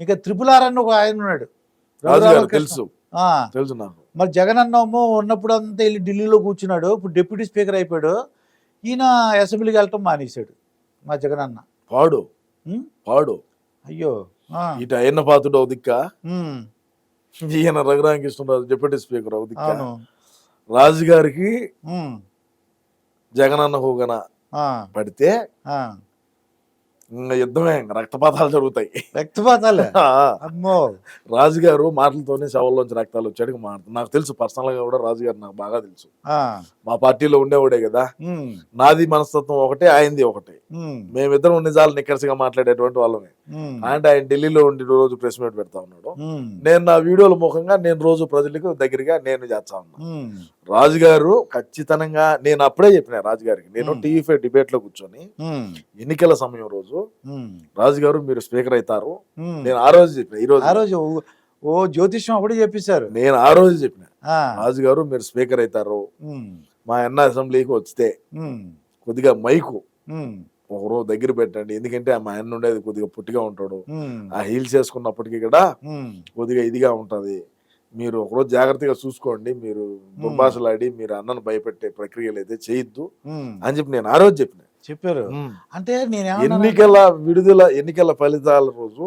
ఇంకా triple R అని ఒక ఆయన ఉన్నాడు. తెలుసు. తెలుసు నాకు. మరి జగన్ అన్నమో ఉన్నప్పుడు అంతా వెళ్ళి ఢిల్లీలో కూర్చున్నాడు. ఇప్పుడు డిప్యూటీ స్పీకర్ అయిపోయాడు. ఈయన అసెంబ్లీకి వెళ్ళటం మానేశాడు. మా జగన్ అన్న పాడు? పాడు. అయ్యో. ఇటు అయిన పాతుడు ఒక దిక్క? ఉమ్, ఈయన రఘురామకృష్ణరాజు డిప్యూటీ స్పీకర్ ఒక దిక్క? అవును. రాజు గారికి ఉమ్, జగనన్న హోగన పడితే యుద్ధమే ఇంకా రక్తపాతాలు జరుగుతాయి. రక్తపాతాలే? అమ్మో. రాజుగారు మాటలతోనే శవల్లోంచి రక్తాలు వచ్చాడు. మాట నాకు తెలుసు పర్సనల్గా కూడా రాజుగారు నాకు బాగా తెలుసు. మా పార్టీలో ఉండేవాడే కదా. నాది మనస్తత్వం ఒకటే ఆయనది ఒకటే. మేమిద్దరం నిజాలు నిక్కర్సిగా మాట్లాడేటువంటి వాళ్ళమే. అంటే ఆయన ఢిల్లీలో ఉండి రోజు ప్రెస్ మీట్ పెడతా ఉన్నాడు. నేను నా వీడియోల ముఖంగా నేను రోజు ప్రజలకు దగ్గరగా నేను చేస్తా ఉన్నా. రాజుగారు ఖచ్చితంగా నేను అప్పుడే చెప్పిన రాజుగారికి నేను. టీవీ ఫైవ్ డిబేట్లో కూర్చొని ఎన్నికల సమయం రోజు రాజుగారు మీరు స్పీకర్ అవుతారు. నేను ఆ రోజు చెప్పిన ఈ రోజు ఆ రోజు ఓ- జ్యోతిష్యం అప్పుడే చెప్పేశారు నేను ఆ రోజు చెప్పిన రాజుగారు మీరు స్పీకర్ అవుతారు మా అన్న అసెంబ్లీకి వస్తే కొద్దిగా మైకు ఉమ్, ఒకరోజు దగ్గర పెట్టండి. ఎందుకంటే మా అన్న ఉండేది కొద్దిగా పుట్టిగా ఉంటాడు. ఆ హీల్స్ వేసుకున్నప్పటికీ కూడా కొద్దిగా ఇదిగా ఉంటది. మీరు ఒకరోజు జాగ్రత్తగా చూసుకోండి మీరు దుర్భాషలాడి మీరు అన్నను భయపెట్టే ప్రక్రియలు అయితే చేయొద్దు. అని చెప్పి నేను ఆ రోజు చెప్పిన. చెప్పారు. అంటే నేను ఎన్నికల విడుదల ఎన్నికల ఫలితాల రోజు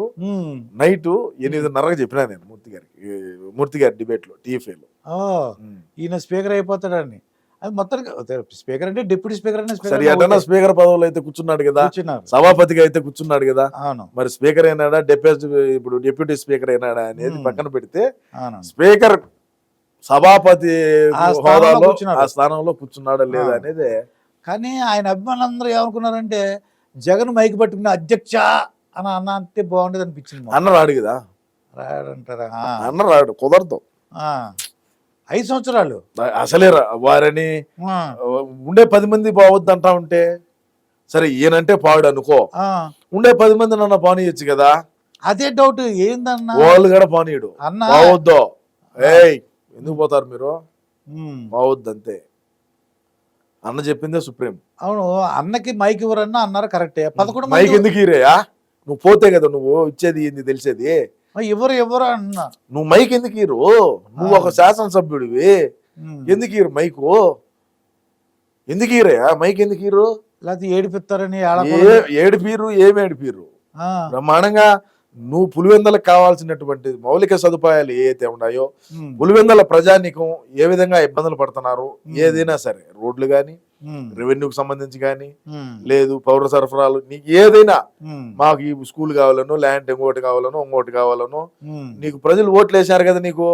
నైట్ ఎనిమిదిన్నరకు చెప్పినా నేను మూర్తి గారికి మూర్తి గారి డిబేట్లో టీఎఫ్ఏలో ఈయన స్పీకర్ అయిపోతాడని అది మొత్తం స్పీకర్ అంటే డిప్యూటీ స్పీకర్ అనే సరే అటన్నా స్పీకర్ పదవులు అయితే కూర్చున్నాడు కదా. సభాపతిగా అయితే కూర్చున్నాడు కదా. అవును. మరి స్పీకర్ అయినాడా? డెప్యూటీ ఇప్పుడు డిప్యూటీ స్పీకర్ అయినాడా అనేది. పక్కన పెడితే స్పీకర్ సభాపతి ఆ స్థానంలో హోదాలో కూర్చున్నాడు. ఆ స్థానంలో కూర్చున్నాడా లేదా. అనేది కానీ ఆయన అభిమానులందరూ ఏమనుకున్నారంటే జగన్ మైకి పట్టుకుని అధ్యక్ష అని అన్న అంటే బాగుండేది అనిపించింది. అన్న రాడు కదా. రాడంటారా? అన్న రాడు కుదరదు. ఆ. ఐదు సంవత్సరాలు. అసలే వారని ఉండే పది మంది బావద్దు అంటా ఉంటే సరే ఈయనంటే పాడు అనుకో. ఉండే పది మంది నన్ను పానీయచ్చు కదా? అదే డౌట్ ఏందన్నా? వాళ్ళు కూడా పానీయుడు. అన్న? బావద్దు. ఏయ్ ఎందుకు పోతారు మీరు? ఉమ్, బావద్దు అంతే అన్న చెప్పిందే సుప్రీం. అవును అన్నకి మైక్ ఇవ్వరన్నా అన్నారు కరెక్టే. పదకొండు మైక్ ఎందుకు ఇరేయా నువ్వు పోతే కదా నువ్వు ఇచ్చేది ఏంది తెలిసేది? ఎవరు ఎవరు అన్నా నువ్వు మైక్ ఎందుకు ఇరు నువ్వు ఒక శాసనసభ్యుడివి. ఎందుకు ఇరు మైకు? ఎందుకు ఇరయా మైక్ ఎందుకు ఇరు లేకపోతే ఏడిపిస్తారని. ఏడిపీరు ఏమి ఏడిపీరు బ్రహ్మాండంగా నువ్వు పులివెందలకు కావాల్సినటువంటి మౌలిక సదుపాయాలు ఏవైతే ఉన్నాయో పులివెందల ప్రజానికం ఏ విధంగా ఇబ్బందులు పడుతున్నారు. ఏదైనా సరే రోడ్లు కానీ రెవెన్యూకి సంబంధించి కానీ ఉమ్, లేదు పౌర సరఫరాలు నీకు ఏదైనా ఉమ్, మాకు ఈ స్కూల్ కావాలను ల్యాండ్ ఇంకోటి కావాలను ఇంకోటి కావాలను నీకు ప్రజలు ఓట్లు వేశారు కదా నీకు?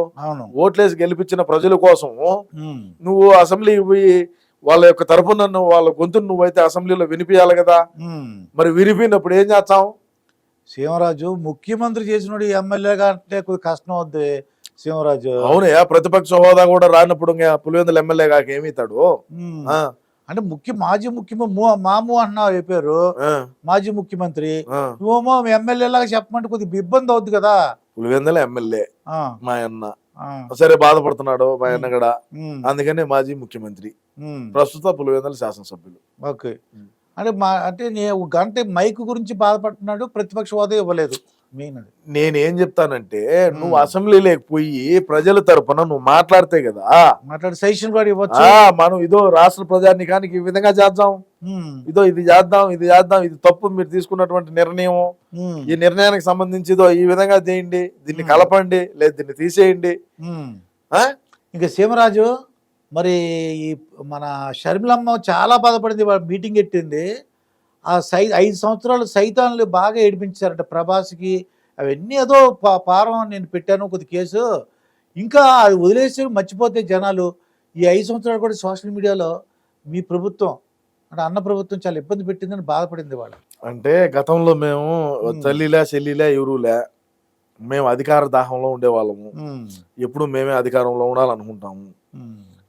ఓట్లేసి గెలిపించిన ప్రజల కోసం నువ్వు అసెంబ్లీకి పోయి వాళ్ళ యొక్క తరపున నువ్వు వాళ్ళ గొంతును నువ్వైతే అసెంబ్లీలో వినిపించాలి కదా. మరి వినిపినప్పుడు ఏం చేస్తాం సీమరాజు ముఖ్యమంత్రి చేసినోడు ఎమ్మెల్యేగా అంటే కొద్ది కష్టం అవుద్ది సీమరాజు అవునయ్యా ప్రతిపక్ష హోదా కూడా రానప్పుడు పులివెందుల ఎమ్మెల్యే కాక ఏమి ఇస్తాడు ఉమ్, ఆ, అంటే ముఖ్య మాజీ ముఖ్యమంత్రి మాము అన్నావు చెప్పారు మాజీ ముఖ్యమంత్రి. నువ్వేమో ఎమ్మెల్యే లాగా చెప్పమంటే కొద్దిగా ఇబ్బంది అవుద్ది కదా. పులివెందుల ఎమ్మెల్యే. మా అన్న. సరే బాధపడుతున్నాడు మా అన్న కూడా. అందుకనే మాజీ ముఖ్యమంత్రి. ప్రస్తుత పులివెందుల శాసనసభ్యులు. ఓకే. అంటే మా అంటే నేను గంట మైక్ గురించి బాధపడుతున్నాడు ప్రతిపక్ష హోదా ఇవ్వలేదు. నేనేం చెప్తానంటే నువ్వు ఉమ్. అసెంబ్లీలోకి పోయి ప్రజల తరపున నువ్వు మాట్లాడితే కదా. మాట్లాడి సజెషన్ కూడా ఇవ్వచ్చు. మనం ఇదో రాష్ట్ర ప్రజానికానికి ఈ విధంగా చేద్దాం. ఇదో ఇది చేద్దాం ఇది చేద్దాం ఇది తప్పు మీరు తీసుకున్నటువంటి నిర్ణయం ఈ నిర్ణయానికి సంబంధించి ఇదో ఈ విధంగా చేయండి దీన్ని. కలపండి లేదు దీన్ని తీసేయండి? ఇంకా సీమరాజు మరి ఈ మన షర్మిలమ్మ చాలా బాధపడింది మీటింగ్ పెట్టింది. ఆ సై ఐదు సంవత్సరాలు సైతాన్లు బాగా ఏడిపించారట ప్రభాస్కి. అవన్నీ ఏదో పా- పారం నేను పెట్టాను కొద్ది కేసు. ఇంకా అది వదిలేసి మర్చిపోతే జనాలు ఈ ఐదు సంవత్సరాలు కూడా సోషల్ మీడియాలో మీ ప్రభుత్వం అంటే అన్న ప్రభుత్వం చాలా ఇబ్బంది పెట్టిందని బాధపడింది వాళ్ళు. అంటే గతంలో మేము. తల్లిలా చెల్లిలా ఎవరులే మేము అధికార దాహంలో ఉండేవాళ్ళము. ఎప్పుడు మేమే అధికారంలో ఉండాలనుకుంటాము.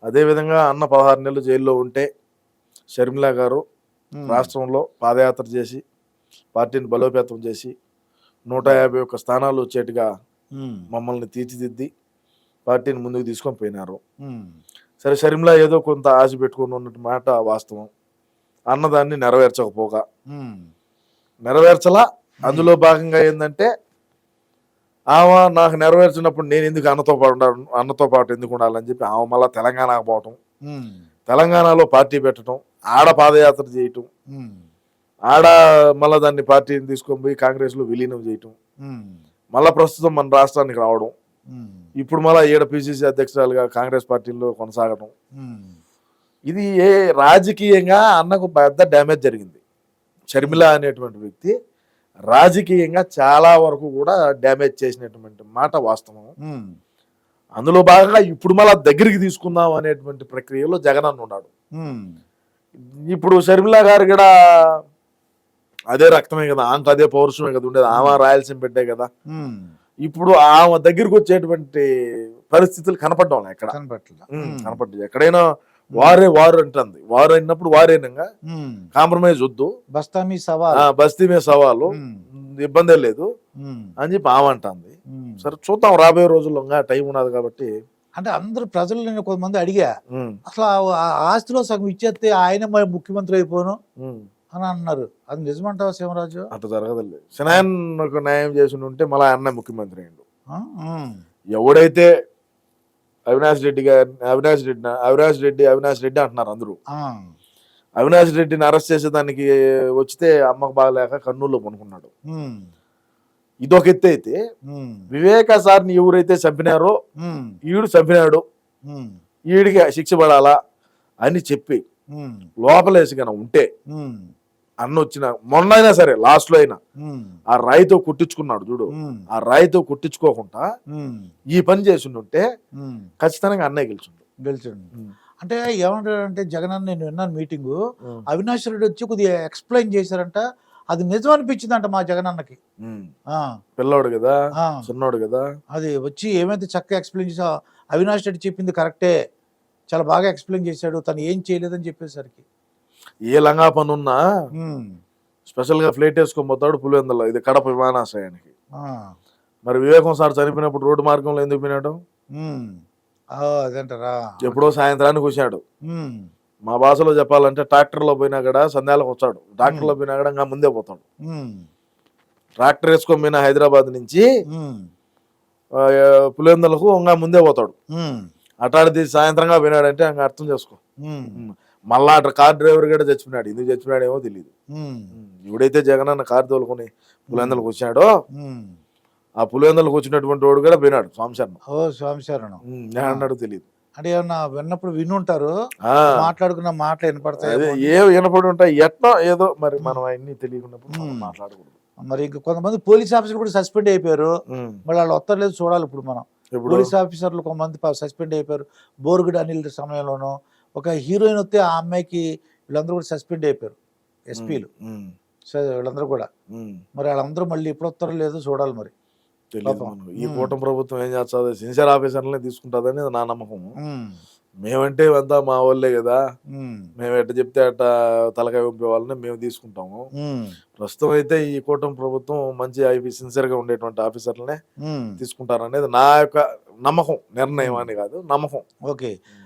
అదే విధంగా అన్న పదహారు నెలలు జైల్లో ఉంటే షర్మిల గారు రాష్ట్రంలో పాదయాత్ర చేసి పార్టీని బలోపేతం చేసి నూట యాభై ఒక్క స్థానాలు వచ్చేట్టుగా మమ్మల్ని తీర్చిదిద్ది పార్టీని ముందుకు తీసుకొని పోయినారు. సరే షర్మిల ఏదో కొంత ఆశ పెట్టుకొని ఉన్నట్టు మాట వాస్తవం. అన్నదాన్ని నెరవేర్చకపోగా నెరవేర్చలా? అందులో భాగంగా ఏంటంటే ఆమె నాకు నెరవేర్చినప్పుడు నేను ఎందుకు అన్నతో పాటు అన్నతో పాటు ఎందుకు ఉండాలని చెప్పి ఆమె మళ్ళీ తెలంగాణకు పోవటం. తెలంగాణలో పార్టీ పెట్టడం ఆడ పాదయాత్ర చేయటం. ఆడ మళ్ళీ దాన్ని పార్టీని తీసుకొని పోయి కాంగ్రెస్లో విలీనం చేయటం. మళ్ళీ ప్రస్తుతం మన రాష్ట్రానికి రావడం. ఇప్పుడు మళ్ళీ ఈడ పిసిసి అధ్యక్షురాలుగా కాంగ్రెస్ పార్టీలో కొనసాగడం ఇది ఏ రాజకీయంగా అన్నకు పెద్ద డ్యామేజ్ జరిగింది. షర్మిల అనేటువంటి వ్యక్తి రాజకీయంగా చాలా వరకు కూడా డ్యామేజ్ చేసినటువంటి మాట వాస్తవం. అందులో భాగంగా ఇప్పుడు మళ్ళా దగ్గరికి తీసుకుందాం అనేటువంటి ప్రక్రియలో జగన్ అన్న ఉన్నాడు. ఇప్పుడు షర్మిల గారు కూడా అదే రక్తమే కదా ఆమెకు అదే పౌరుషమే కదా ఉండేది. ఆమె రాయలసీమ పెట్టే కదా. ఇప్పుడు ఆమె దగ్గరికి వచ్చేటువంటి పరిస్థితులు కనపడడం ఎక్కడ కనపడ్డాయి. ఎక్కడైనా వారే వారు అంటుంది. వారు అయినప్పుడు వారేనంగా కాంప్రమైజ్ వద్దు. బస్తా మీ సవాల్. ఆ, బస్తీ మీద సవాలు. ఇబ్బందే లేదు. అని చెప్పి ఆమె అంటుంది. సరే చూద్దాం రాబోయే రోజుల్లో టైం ఉన్నది కాబట్టి అంటే అందరు ప్రజలు నేను కొంతమంది అడిగా అసలు ఆ- ఆస్తిలో సగం ఇచ్చేస్తే ఆయన మరి ముఖ్యమంత్రి అయిపోను అని అన్నారు. అది నిజమంటావా శివరాజు అట్లా జరగదులే సినాయన్కు న్యాయం చేసి ఉంటే మళ్ళీ అన్న ముఖ్యమంత్రి? ఉమ్, ఎవడైతే అవినాష్ రెడ్డి గారి అవినాష్ రెడ్డి అవినాష్ రెడ్డి అవినాష్ రెడ్డి అంటున్నారు అందరూ. అవినాష్ రెడ్డిని అరెస్ట్ చేసేదానికి వచ్చితే అమ్మకు బాగలేక కర్నూలులో పనుకున్నాడు. ఇదొక ఎత్తు అయితే వివేక సార్ని ఎవరైతే చంపినారో ఈడు చంపినాడు. ఈడికి శిక్ష పడాలా అని చెప్పి లోపలేసి కనుక ఉంటే అన్న వచ్చిన మొన్న అయినా సరే లాస్ట్లో అయినా ఆ రాయితో కొట్టించుకున్నాడు చూడు. ఆ రాయితో కొట్టించుకోకుండా ఈ పని చేసి ఉంటే ఉమ్, ఖచ్చితంగా అన్నయ్య గెలిచిండు. గెలిచండి. అంటే ఏమంటాడంటే జగన్ అన్న నేను విన్నాను మీటింగు. అవినాష్ రెడ్డి వచ్చి కొద్దిగా ఎక్స్ప్లెయిన్ చేశారంట అది నిజం అనిపించిందంట మా జగన్ అన్నకి ఉమ్. ఆ, పిల్లోడు కదా చిన్నోడు కదా. అది వచ్చి ఏమైతే చక్కగా ఎక్స్ప్లెయిన్ చేసా అవినాష్ రెడ్డి చెప్పింది కరెక్టే చాలా బాగా ఎక్స్ప్లెయిన్ చేశాడు తను ఏం చేయలేదని చెప్పేసరికి. ఏ లంగా పని ఉన్నా స్పెషల్గా ఫ్లైట్ వేసుకొని పోతాడు పులివెందులో ఇది కడప విమానాశ్రయానికి. మరి వివేకం సార్ చనిపోయినప్పుడు రోడ్డు మార్గంలో ఎందుకు పోయినాడు? అదేంటారా? ఎప్పుడో సాయంత్రానికి వచ్చాడు. మా భాషలో చెప్పాలంటే ట్రాక్టర్లో పోయినా కూడా సంధ్యాలకు వచ్చాడు. ట్రాక్టర్లో పోయినా కూడా ఇంకా ముందే పోతాడు. ట్రాక్టర్ వేసుకొని పోయిన హైదరాబాద్ నుంచి పులివెందులకు ఇంకా ముందే పోతాడు. అటాడిది సాయంత్రంగా పోయినాడంటే ఇంకా అర్థం చేసుకో. మళ్ళా అటు కార్ డ్రైవర్ కూడా చచ్చిపోయినాడు ఎందుకు చచ్చిపోయాడేమో తెలియదు ఉమ్, ఎవడైతే జగన్ అన్న కారు తోలుకొని పులివెందులకు వచ్చాడో ఉమ్. ఆ పులివెందులకు వచ్చినటువంటి వాడు కూడా పోయినాడు స్వామిశర్మ ఓ స్వామి శరణం. అన్నాడు తెలియదు అంటే ఏమన్నా విన్నప్పుడు వినుంటారు? మాట్లాడుకున్న మాటలు వినపడతాయి ఏ వినపడి ఉంటాయి? ఎట్లా ఏదో మరి మనం అవన్నీ తెలియకున్నప్పుడు. మాట్లాడకూడదు. మరి ఇంక కొంతమంది పోలీస్ ఆఫీసర్లు కూడా సస్పెండ్ అయిపోయారు. మళ్ళీ వాళ్ళు వస్తలేదు చూడాలి ఇప్పుడు మనం. పోలీస్ ఆఫీసర్లు కొంతమంది సస్పెండ్ అయిపోయారు. బోరుగుడు అనిల్ సమయంలోనూ ఒక హీరోయిన్ వస్తే ఆ అమ్మాయికి వీళ్ళందరూ కూడా సస్పెండ్ అయిపోయారు ఎస్పీలు. వీళ్ళందరూ కూడా. మరి వాళ్ళందరూ మళ్ళీ ఎప్పుడు వస్తారో లేదో చూడాలి మరి. తెలియదు. మనకు. ఈ. కూటమి ప్రభుత్వం ఏం చేస్తుంది? సిన్సియర్ ఆఫీసర్లనే తీసుకుంటుందని నా నమ్మకం. మేమంటే అంతా మా వాళ్ళే కదా. మేము ఎట్ట చెప్తే అట్ట తలకాయ పంపే వాళ్ళని మేము తీసుకుంటాము. ప్రస్తుతం అయితే ఈ కూటమి ప్రభుత్వం మంచి ఐపీ సిన్సియర్గా ఉండేటువంటి ఆఫీసర్లనే. తీసుకుంటారనేది నా యొక్క నమ్మకం నిర్ణయం అని కాదు నమ్మకం. ఓకే.